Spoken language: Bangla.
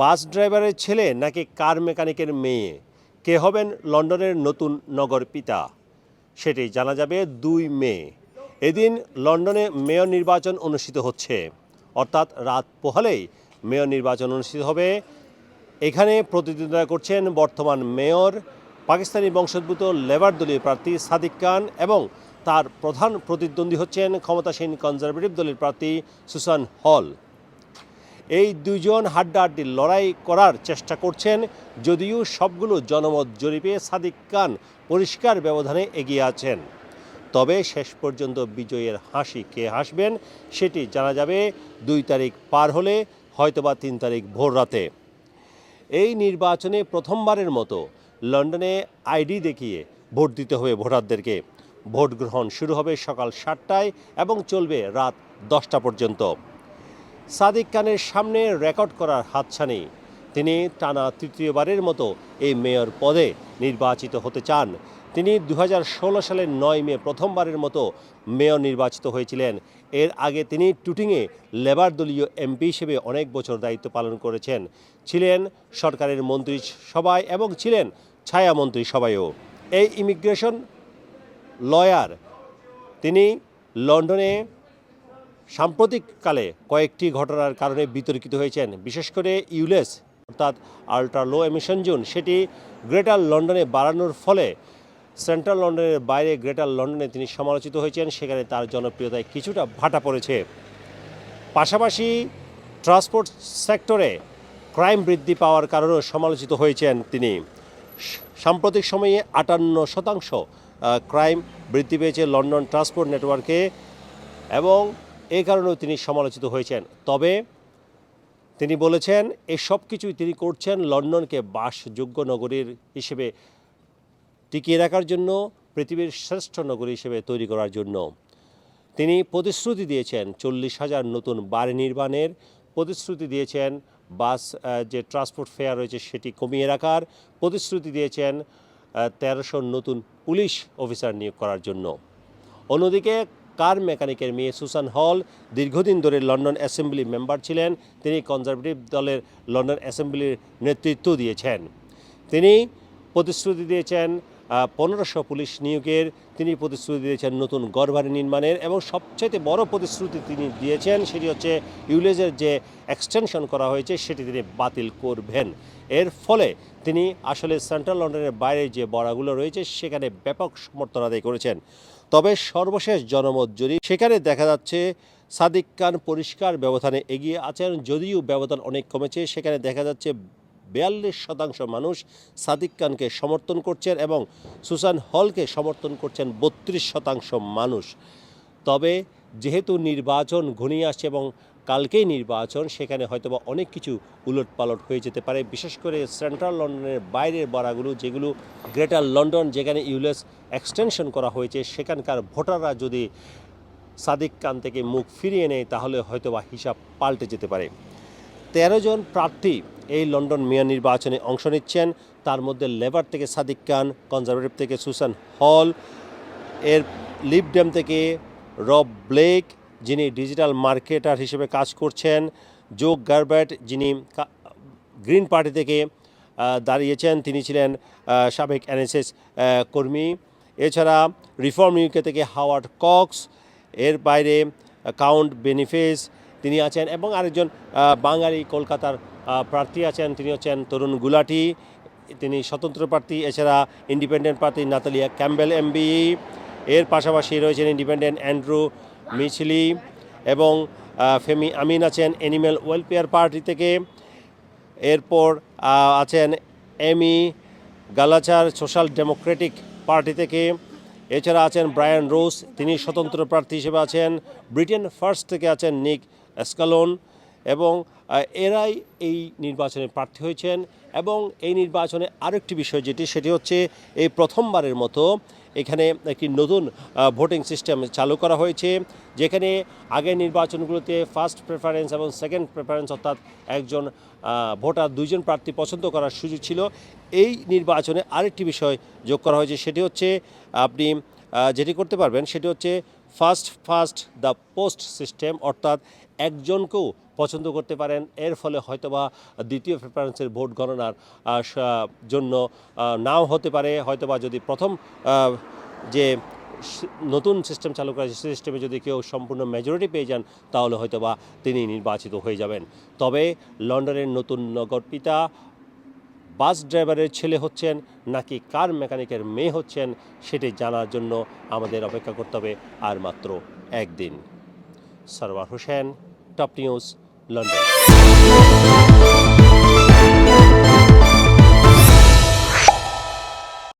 বাস ড্রাইভারের ছেলে নাকি কার মেকানিকের মেয়ে? কে হবেন লন্ডনের নতুন নগর পিতা? সেটি জানা যাবে দুই মে এদিন লন্ডনে মেয়র নির্বাচন অনুষ্ঠিত হচ্ছে। অর্থাৎ রাত পোহালেই মেয়র নির্বাচন অনুষ্ঠিত হবে। এখানে প্রতিদ্বন্দ্বিতা করছেন বর্তমান মেয়র, পাকিস্তানি বংশোদ্ভূত লেবার দলীয় প্রার্থী সাদিক খান এবং তার প্রধান প্রতিদ্বন্দ্বী হচ্ছেন ক্ষমতাসীন কনজারভেটিভ দলের প্রার্থী সুসান হল। এই দুজন হাড্ডাহাড্ডি লড়াই করার চেষ্টা করছেন, যদিও সবগুলো জনমত জরিপে সাদিক খান পরিষ্কার ব্যবধানে এগিয়ে আছেন। তবে শেষ পর্যন্ত বিজয়ের হাসি কে হাসবেন, সেটি জানা যাবে দুই তারিখ পার হলে, হয়তোবা তিন তারিখ ভোর রাতে। এই নির্বাচনে প্রথমবারের মতো লন্ডনে আইডি দেখিয়ে ভোট দিতে হবে ভোটারদেরকে। ভোট গ্রহণ শুরু হবে সকাল সাতটায় এবং চলবে রাত দশটা পর্যন্ত। সাদিক খানের সামনে রেকর্ড করার হাতছানি। তিনি টানা তৃতীয়বারের মতো এই মেয়র পদে নির্বাচিত হতে চান। তিনি দু হাজার ষোলো সালের নয় মে প্রথমবারের মতো মেয়র নির্বাচিত হয়েছিলেন। এর আগে তিনি টুটিংয়ে লেবার দলীয় এমপি হিসেবে অনেক বছর দায়িত্ব পালন করেছেন। ছিলেন সরকারের মন্ত্রী সভায় এবং ছিলেন ছায়া মন্ত্রী সভায়ও। এই ইমিগ্রেশন লয়ার তিনি লন্ডনে সাম্প্রতিককালে কয়েকটি ঘটনার কারণে বিতর্কিত হয়েছেন। বিশেষ করে ইউলেস, অর্থাৎ আল্ট্রা লো এমিশন জোন, সেটি গ্রেটার লন্ডনে বাড়ানোর ফলে সেন্ট্রাল লন্ডনের বাইরে গ্রেটার লন্ডনে তিনি সমালোচিত হয়েছেন, সেখানে তার জনপ্রিয়তায় কিছুটা ভাটা পড়েছে। পাশাপাশি ট্রান্সপোর্ট সেক্টরে ক্রাইম বৃদ্ধি পাওয়ার কারণেও সমালোচিত হয়েছেন তিনি। সাম্প্রতিক সময়ে আটান্ন শতাংশ ক্রাইম বৃদ্ধি পেয়েছে লন্ডন ট্রান্সপোর্ট নেটওয়ার্কে এবং এই কারণেও তিনি সমালোচিত হয়েছেন। তবে তিনি বলেছেন এই সব কিছুই তিনি করছেন লন্ডনকে বাসযোগ্য নগরীর হিসেবে টিকিয়ে রাখার জন্য, পৃথিবীর শ্রেষ্ঠ নগরী হিসেবে তৈরি করার জন্য। তিনি প্রতিশ্রুতি দিয়েছেন, চল্লিশ হাজার নতুন বাড়ি নির্মাণের প্রতিশ্রুতি দিয়েছেন, বাস যে ট্রান্সপোর্ট ফেয়ার রয়েছে সেটি কমিয়ে রাখার প্রতিশ্রুতি দিয়েছেন তেরোশো নতুন পুলিশ অফিসার নিয়োগ করার জন্য। অন্যদিকে কার মেকানিকের মেয়ে সুসান হল দীর্ঘদিন ধরে লন্ডন অ্যাসেম্বলি মেম্বার ছিলেন, তিনি কনজারভেটিভ দলের লন্ডন অ্যাসেম্বলির নেতৃত্ব দিয়েছেন। তিনি প্রতিশ্রুতি দিয়েছেন পনেরোশো পুলিশ নিয়োগের, তিনি প্রতিশ্রুতি দিয়েছেন নতুন গড়বাড়ি নির্মাণের এবং সবচেয়ে বড় প্রতিশ্রুতি তিনি দিয়েছেন সেটি হচ্ছে ইউলেজের যে এক্সটেনশন করা হয়েছে সেটি তিনি বাতিল করবেন। এর ফলে তিনি আসলে সেন্ট্রাল লন্ডনের বাইরে যে বড়াগুলো রয়েছে সেখানে ব্যাপক সমর্থন আদায় করেছেন। তবে সর্বশেষ জনমত জরিপ। সেখানে দেখা যাচ্ছে সাদিক খান পরিষ্কার ব্যবধানে এগিয়ে আছেন, যদিও ব্যবধান অনেক কমেছে। সেখানে দেখা যাচ্ছে বিয়াল্লিশ শতাংশ মানুষ সাদিক খানকে সমর্থন করছেন এবং সুসান হলকে সমর্থন করছেন বত্রিশ শতাংশ মানুষ। তবে যেহেতু নির্বাচন ঘনিয়ে আসছে এবং কালকেই নির্বাচন, সেখানে হয়তোবা অনেক কিছু উলটপালট হয়ে যেতে পারে। বিশেষ করে সেন্ট্রাল লন্ডনের বাইরের বড়াগুলো যেগুলো গ্রেটার লন্ডন, যেখানে ইউলেস এক্সটেনশন করা হয়েছে, সেখানকার ভোটাররা যদি সাদিক খান থেকে মুখ ফিরিয়ে নেয়, তাহলে হয়তোবা হিসাব পাল্টে যেতে পারে। তেরো জন প্রার্থী এই লন্ডন মেয়র নির্বাচনে অংশ নিচ্ছেন। তার মধ্যে লেবার থেকে সাদিক খান কনজারভেটিভ থেকে সুসান হল, এর লিপডেম থেকে রব ব্লেক যিনি ডিজিটাল মার্কেটার হিসেবে কাজ করছেন জো গারবার্ট যিনি গ্রিন পার্টি থেকে দাঁড়িয়েছেন, তিনি ছিলেন সাবেক এনএসএস কর্মী। এছাড়া রিফর্ম ইউকে থেকে হাওয়ার্ড কক্স, এর বাইরে কাউন্ট বেনিফেস, তিনি আছেন এবং আরেকজন বাঙালি কলকাতার প্রার্থী আছেন, তিনি হচ্ছেন তরুণ গুলাটি। তিনি স্বতন্ত্র প্রার্থী, এছাড়া ইন্ডিপেন্ডেন্ট প্রার্থী নাতালিয়া ক্যাম্বেল এমবি। এর পাশাপাশি রয়েছেন ইন্ডিপেন্ডেন্ট অ্যান্ড্রু মিছিলি এবং ফেমি, আমিন আছেন অ্যানিম্যাল ওয়েলফেয়ার পার্টি থেকে। এরপর আছেন Amy Gallagher social democratic party থেকে। এছাড়া আছেন ব্রায়ান রোস তিনি স্বতন্ত্র প্রার্থী হিসেবে আছেন। ব্রিটেন ফার্স্ট থেকে আছেন নিক স্কালোন এবং এরাই এই নির্বাচনে প্রার্থী হয়েছেন এবং এই নির্বাচনে আরেকটি বিষয় যেটি, সেটি হচ্ছে এই প্রথমবারের মতো এখানে একটি নতুন ভোটিং সিস্টেম চালু করা হয়েছে, যেখানে আগের নির্বাচনগুলোতে ফার্স্ট প্রেফারেন্স এবং সেকেন্ড প্রেফারেন্স অর্থাৎ একজন ভোটার দুইজন প্রার্থী পছন্দ করার সুযোগ ছিল। এই নির্বাচনে আরেকটি বিষয় যোগ করা হয়েছে, সেটি হচ্ছে আপনি যেটি করতে পারবেন সেটি হচ্ছে first first the post system অর্থাৎ একজনকেও পছন্দ করতে পারেন। এর ফলে হয়তোবা দ্বিতীয় প্রেফারেন্সের ভোট গণনার জন্য নাও হতে পারে। হয়তোবা যদি প্রথম যে নতুন সিস্টেম চালু করা সিস্টেমে যদি কেউ সম্পূর্ণ মেজরিটি পেয়ে যান, তাহলে হয়তোবা তিনি নির্বাচিত হয়ে যাবেন। তবে লন্ডনের নতুন নগরপিতা বাস ড্রাইভারের ছেলে হচ্ছেন নাকি কার মেকানিকের মেয়ে হচ্ছেন সেটি জানার জন্য আমাদের অপেক্ষা করতে হবে আর মাত্র একদিন। Sarwar Hossain, top news, London.